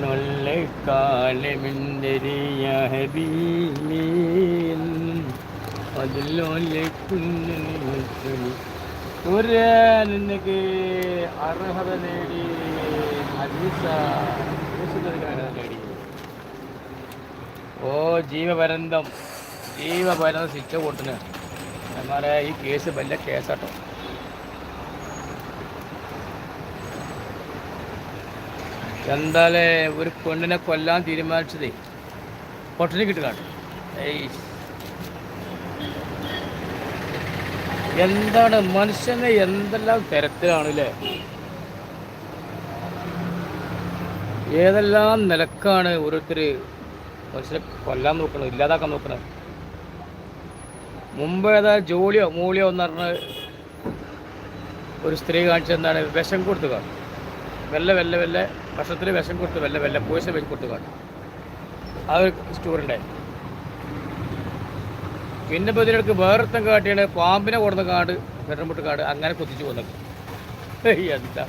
നൊല്ലക്കാലമെന്തരിയ ഹബീബീന്നും അതിലൊല്ലക്കുന്നൊരു നിനക്ക് അർഹത നേടി നേടി ഓ ജീവപരന്തം ജീവപരന്തം ശിക്ഷ കൂട്ടിന് എന്നാൽ ഈ കേസ് വല്ല കേസാട്ടോ. എന്താലേ ഒരു പെണ്ണിനെ കൊല്ലാൻ തീരുമാനിച്ചതേ. പൊട്ടനെ ഏയ്. എന്താണ് മനുഷ്യനെ എന്തെല്ലാം തരത്തിലാണ് അല്ലേ ഏതെല്ലാം നിലക്കാണ് ഓരോരുത്തർ മനുഷ്യനെ കൊല്ലാൻ നോക്കണത് ഇല്ലാതാക്കാൻ നോക്കണത്? മുമ്പ് ഏതാ ജോലിയോ മൂലിയോ എന്ന് പറഞ്ഞ് ഒരു സ്ത്രീ കാണിച്ചെന്താണ് വിഷം കൊടുത്തുക. വെല്ല വെല്ല വെല്ല ഭക്ഷണത്തിൽ വിഷം കൊടുത്ത് വല്ല വല്ല പോയിസം വെച്ച് കൊടുത്തു കാണും ആ ഒരു പിന്നെ ഇപ്പോൾ ഇതിനടുക്ക് വേറൊരുത്തം കാട്ടിയാണ്. പാമ്പിനെ കൊടുത്ത കാട് വെറമുട്ട് കാട് അങ്ങനെ കുത്തിച്ചു പോകുന്നത് എന്താ?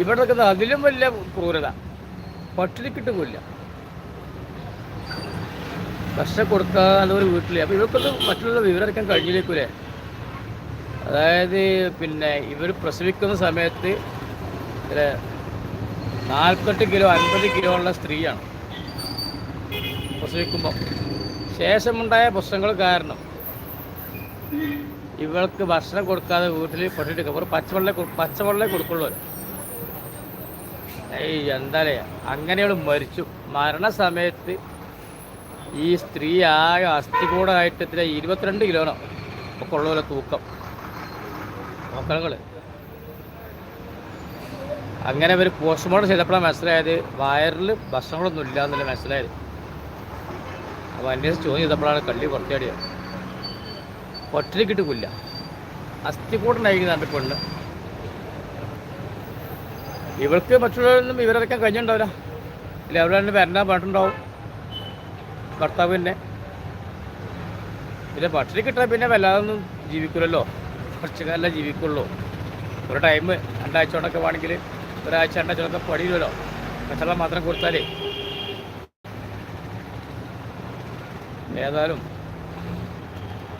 ഇവിടെ നിൽക്കുന്നത് അതിലും വലിയ ക്രൂരത. പട്ടിണി കിട്ടുമില്ല ഭക്ഷണം കൊടുക്കാതെ ഒരു വീട്ടിൽ അപ്പോൾ ഇവർക്കൊന്നും മറ്റുള്ള വിവരം എടുക്കാൻ കഴിഞ്ഞില്ലേക്കൂലേ? അതായത് പിന്നെ ഇവർ പ്രസവിക്കുന്ന സമയത്ത് നാൽപ്പത്തെട്ട് കിലോ അൻപത് കിലോ ഉള്ള സ്ത്രീയാണ്. പ്രസവിക്കുമ്പോൾ ശേഷമുണ്ടായ പ്രശ്നങ്ങൾ കാരണം ഇവൾക്ക് ഭക്ഷണം കൊടുക്കാതെ വീട്ടിൽ പൊട്ടിട്ട് അവർ പച്ചവെള്ളം പച്ചവെള്ള കൊടുക്കുള്ളൂ ഏയ് എന്താലേ അങ്ങനെയുള്ള മരിച്ചു. മരണസമയത്ത് ഈ സ്ത്രീ ആകെ അസ്ഥികൂടമായിട്ട് ഇത്ര ഇരുപത്തിരണ്ട് കിലോനോ ഒക്കെ ഉള്ളവരെ തൂക്കം. മക്കളങ്ങൾ അങ്ങനെ ഒരു പോസ്റ്റ്മോർട്ടം ചെയ്തപ്പോഴാണ് മനസ്സിലായത് വയറിൽ ഭക്ഷണങ്ങളൊന്നും ഇല്ല എന്നല്ല മനസ്സിലായത്. അപ്പോൾ അന്വേഷിച്ച് ചോദ്യം ചെയ്തപ്പോഴാണ് കള്ളി പുറത്തേടിയത്. ഒറ്റയ്ക്ക് കിട്ടുമില്ല എന്റെ പെണ്ണ്. ഇവൾക്ക് മറ്റുള്ളവരൊന്നും ഇവരൊക്കെ കഴിഞ്ഞിട്ടുണ്ടാവില്ല. ഇല്ല അവരുടെ തന്നെ വരണ്ട പാട്ടുണ്ടാവും ഭർത്താവ് തന്നെ. പിന്നെ പട്ടിണി കിട്ടാൻ പിന്നെ വല്ലാതൊന്നും ജീവിക്കില്ലല്ലോ കുറച്ച് കാലം ജീവിക്കുള്ളൂ. ഒരു ടൈം രണ്ടാഴ്ച കൊണ്ടൊക്കെ വേണമെങ്കിൽ ഒരാഴ്ച രണ്ടാഴ്ച പടിയില്ലല്ലോ കച്ചവടം മാത്രം കൊടുത്താലേ. ഏതായാലും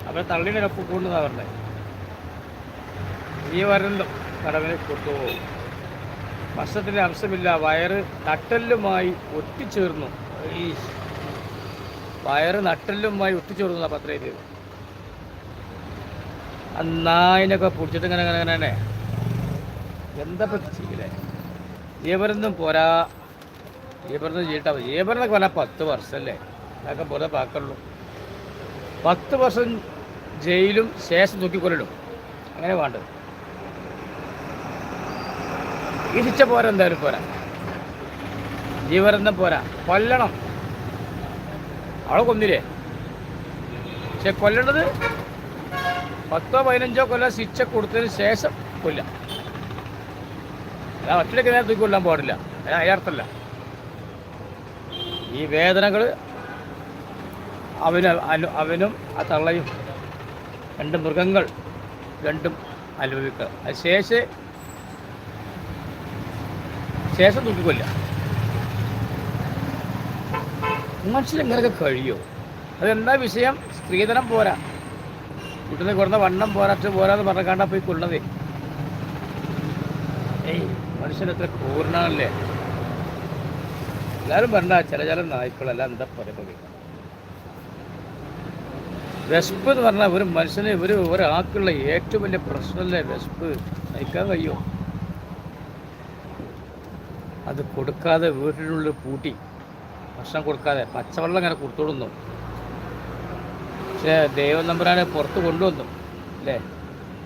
അവരെ തള്ളിയുടെ കപ്പ് കൊണ്ടുവന്നാ പറഞ്ഞത് ഈ വരണ്ടും കടവിനെ കൊടുത്തു ഭക്ഷണത്തിന്റെ അംശമില്ല വയറ് നട്ടെല്ലുമായി ഒട്ടിച്ചേർന്നു. ഈ വയറ് നട്ടെല്ലുമായി ഒട്ടിച്ചേർന്നു ആ പത്ര എഴുതിയത്. ആ നായിനൊക്കെ പിടിച്ചിട്ട് ഇങ്ങനെ ഇങ്ങനെ ഇങ്ങനെ എന്താ പറ്റി ജീവനൊന്നും പോരാ. ഏവരെന്നും ചെയ്യട്ടാ ജീവനൊക്കെ പറഞ്ഞാൽ പത്ത് വർഷമല്ലേ അതൊക്കെ പോലെ പാക്കുള്ളൂ പത്ത് വർഷം ജയിലും ശേഷം തൂക്കിക്കൊല്ലിടും. അങ്ങനെ വേണ്ടത് ഈ ശിക്ഷ പോരാ എന്തായാലും പോരാ. ജീവരെന്നും പോരാ. കൊല്ലണം. അവളെ കൊന്നില്ലേ? പക്ഷെ കൊല്ലേണ്ടത് പത്തോ പതിനഞ്ചോ കൊല്ലം ശിക്ഷ കൊടുത്തതിന് ശേഷം കൊല്ലാം ഒറ്റയ്ക്ക് നേരെ തൂക്കി കൊല്ലാൻ പാടില്ല അയാർത്തല്ല ഈ വേദനകൾ അവന് അവനും ആ തള്ളയും രണ്ട് മൃഗങ്ങൾ രണ്ടും അനുഭവിക്കുക. അത് ശേഷം ശേഷം തൂക്കിക്കൊല്ല മനുഷ്യൻ കഴിയുമോ കഴിയോ? അതെന്താ വിഷയം? സ്ത്രീധനം പോരാ. വീട്ടിൽ നിന്ന് വണ്ണം പോരാറ്റ് പോരാന്ന് പറഞ്ഞ കണ്ടാ പോയി കൊള്ളതേ ഏയ്. മനുഷ്യൻ എത്ര ക്രൂരനാണല്ലേ? എല്ലാവരും പറഞ്ഞ ചില ചില നായ്ക്കളെല്ലാം എന്താ പറയുക വിശപ്പ് എന്ന് പറഞ്ഞാൽ ഒരു മനുഷ്യന് ഒരു ഒരാൾക്കുള്ള ഏറ്റവും വലിയ പ്രശ്നമല്ലേ വിശപ്പ് നയിക്കാൻ കഴിയോ? അത് കൊടുക്കാതെ വീട്ടിനുള്ളിൽ പൂട്ടി. ഭക്ഷണം കൊടുക്കാതെ. പച്ചവെള്ളം ഇങ്ങനെ കൊടുത്തോടുന്നു പക്ഷേ ദൈവം നമ്പരാണെ പുറത്ത് കൊണ്ടുവന്നു. അല്ലേ?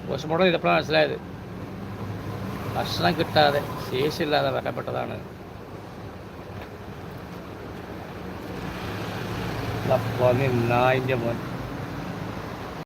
പോസ്റ്റ്മോർട്ടം ചെയ്തപ്പോഴാണ് മനസ്സിലായത്. ഭക്ഷണം കിട്ടാതെ ശേഷിയില്ലാതെ വരപ്പെട്ടതാണ് നായിന്റെ മോൻ.